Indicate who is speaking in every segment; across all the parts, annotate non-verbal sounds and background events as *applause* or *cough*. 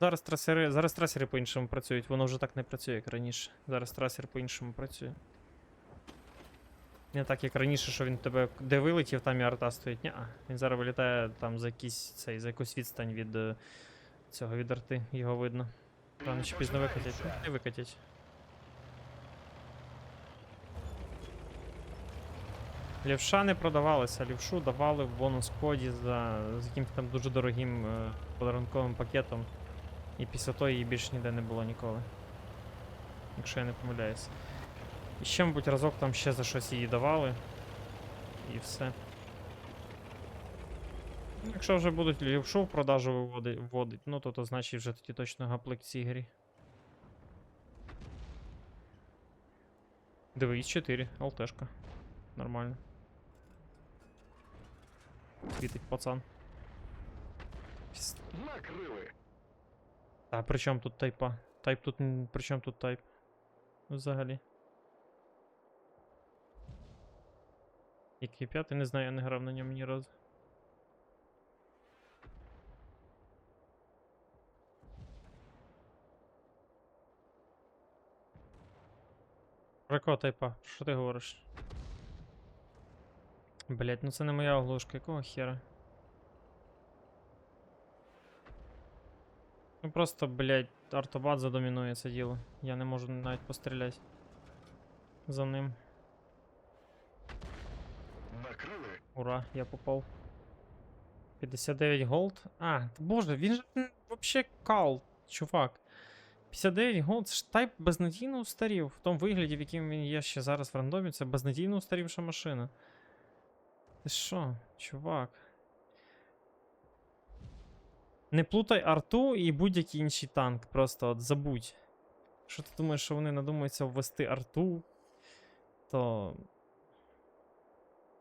Speaker 1: Зараз трасери, зараз трасери по-іншому працюють, воно вже так не працює, як раніше. Зараз трасер по-іншому працює. Не так, як раніше, що він тебе де вилетів, там і арта стоїть. Ні, він зараз вилітає там за якийсь цей, за якусь відстань від е, цього від арти, його видно. Рано чи пізно викатять. Не викатять. Лівша не продавалася, лівшу давали в бонус коді за, з якимось там дуже дорогим е, подарунковим пакетом. І після того її більше ніде не було ніколи. Якщо я не помиляюсь. І ще, мабуть, разок там ще за щось її давали. І все. Ну, Якщо вже будуть лівшу в продажу вводить, ну то, то значить вже тоді точно гаплик в цій грі. Дивись, 4, ЛТшка. Нормально. Світить пацан.
Speaker 2: Накрили.
Speaker 1: А при чому тут тайпа? Тайп тут. При чому тут тайп? Взагалі. Який п'ятий, не знаю, я не грав на ньому ні разу. Про якого тайпа? Що ти говориш? Блять, ну це не моя оглушка, якого хера? Ну просто, блять, артобат задомінує це діло. Я не можу навіть постріляти за ним.
Speaker 2: Накрили.
Speaker 1: Ура, я попав. 59 голд. А, боже, він же вообще кал, чувак. 59 голд, це ж тайп безнадійно устарів. В тому вигляді, в якому він є ще зараз в рандомі, це безнадійно устарівша машина. Ти що, чувак? Не плутай арту і будь-який інший танк. Просто от забудь. Якщо ти думаєш, що вони надумаються ввести арту, то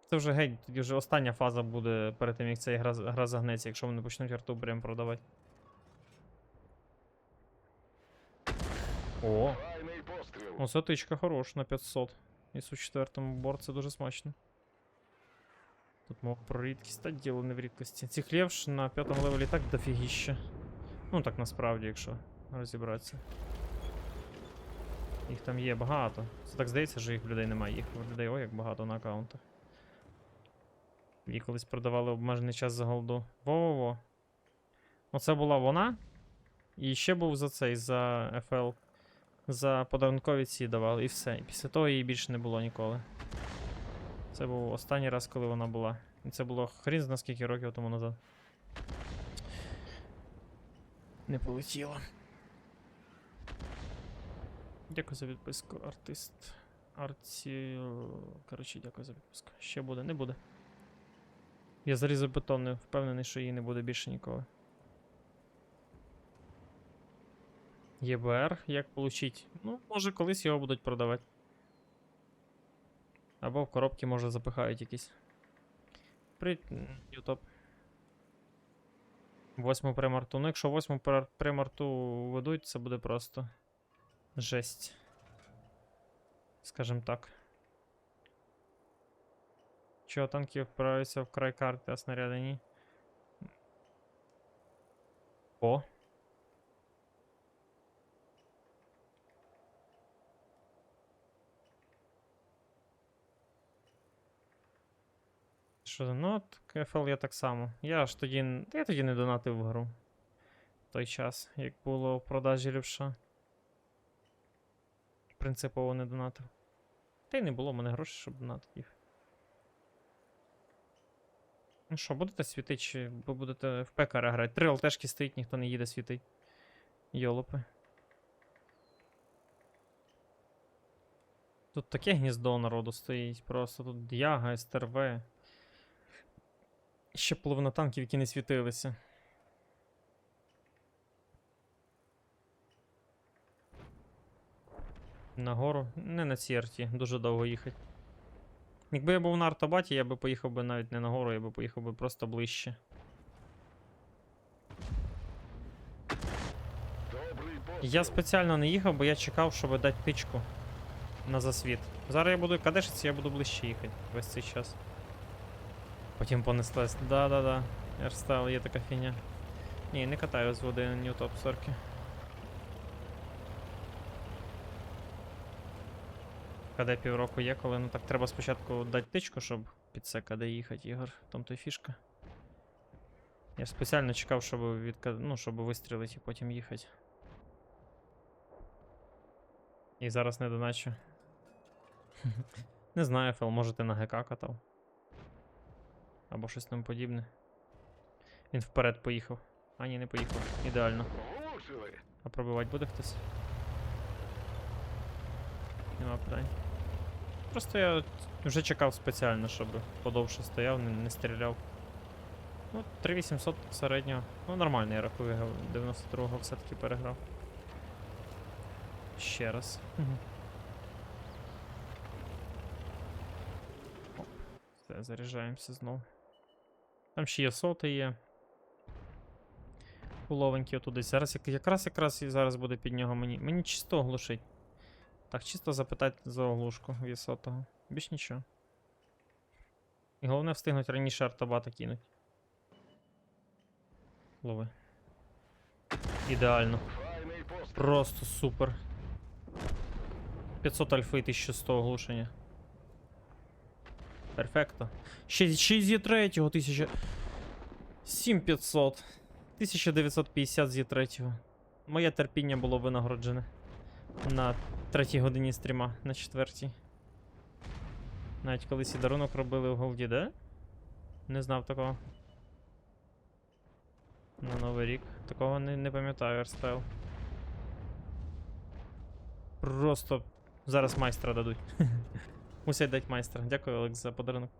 Speaker 1: це вже геть, тоді вже остання фаза буде перед тим, як ця гра, гра загнеться, якщо вони почнуть арту прям продавати. О, оце тичка хорош на 500. І у четвертому бор це дуже смачно. Тут мова про рідкість, та діло не в рідкості. Цих левш на п'ятому левелі так дофігіще. Ну так насправді, якщо розібратися. Їх там є багато. Це так здається, що їх людей немає. Їх людей ой як багато на аккаунтах. Її колись продавали обмежений час за голду. Во-во-во. Оце була вона. І ще був за цей, за FL. За подарункові ці давали, і все. І після того її більше не було ніколи. Це був останній раз, коли вона була. І це було хрін зна скільки років тому назад. Не полетіло. Дякую за підписку, артист. Арті. Коротше, дякую за підписку. Ще буде, не буде. Я зарізав бетон, не впевнений, що її не буде більше ніколи. ЄБР, як получить? Ну, може колись його будуть продавати. Або в коробки, може, запихають якісь. М, Ютоп. Восьму премарту. Ну, якщо восьму премарту ведуть, це буде просто жесть. Скажем так. Чого танки впираються в край карти, а снаряди ні? О. Що от КФЛ я так само. Я ж тоді. Я тоді не донатив в гру. В той час, як було в продажі лівша. Принципово не донатив. Та й не було в мене грошей, щоб донатити їх. Ну що, будете світити, чи ви будете в пекара грати? Три ЛТшки стоїть, ніхто не їде світить. Йолопи. Тут таке гніздо народу стоїть, просто тут Дяга, СТРВ. Ще половина танків, які не світилися. Нагору. Не на цій арті, дуже довго їхати. Якби я був на артобаті, я би поїхав би навіть не нагору, я би поїхав би просто ближче. Я спеціально не їхав, бо я чекав, щоб дати тичку на засвіт. Зараз я буду кадешитися, я буду ближче їхати весь цей час. Потім понеслась. Да-да-да. Airstyle є така фігня. Ні, не катаю з води на топ сорки. КД півроку є, коли ну так треба спочатку дати тичку, щоб під це КД їхати, Ігор. Тому то й фішка. Я спеціально чекав, щоб від ну, щоб вистрілити і потім їхати. І зараз не доначу. *laughs* не знаю, Фел, може ти на ГК катав. Або щось там подібне. Він вперед поїхав. А ні, не поїхав. Ідеально. А пробивати буде хтось? Нема питань. Просто я вже чекав спеціально, щоб подовше стояв, не, не стріляв. Ну, 3800 середнього. Ну, нормально, я рахую, 92-го все-таки переграв. Ще раз. Все, заряджаємося знову. Там ще є соти є. Уловенькі отут десь. Зараз як- якраз якраз і зараз буде під нього мені. Мені чисто оглушить. Так, чисто запитати за оглушку вісотого. Більш нічого. І головне встигнути раніше артобата кинуть. Лови. Ідеально. Просто супер. 500 альфи і 1100 оглушення. Перфекто. Ще, ще з Є3 1000. 7500. 1950 з Є3. Моє терпіння було винагороджене. На третій годині стріма, на четвертій. Навіть колись і дарунок робили в голді, де? Не знав такого. На Новий рік. Такого не, не пам'ятаю, Airstyle. Просто зараз майстра дадуть. *laughs* Мусять дати майстра. Дякую, Олекс, за подарунок.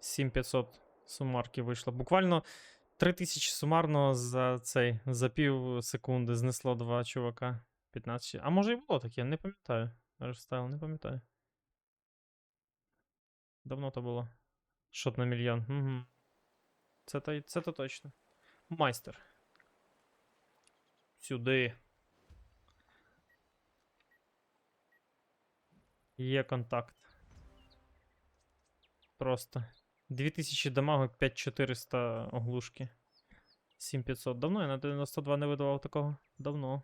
Speaker 1: 7500 сумарки вийшло. Буквально 3000 сумарно за цей за пів секунди знесло два чувака. 15. А може і було таке, не пам'ятаю. Airstyle, не пам'ятаю. Давно то було. Шот на мільйон. Угу. Це то, це то точно. Майстер. Сюди. Є контакт. Просто. 2000 дамагу, 5400 оглушки. 7500. Давно я на 92 не видавав такого. Давно.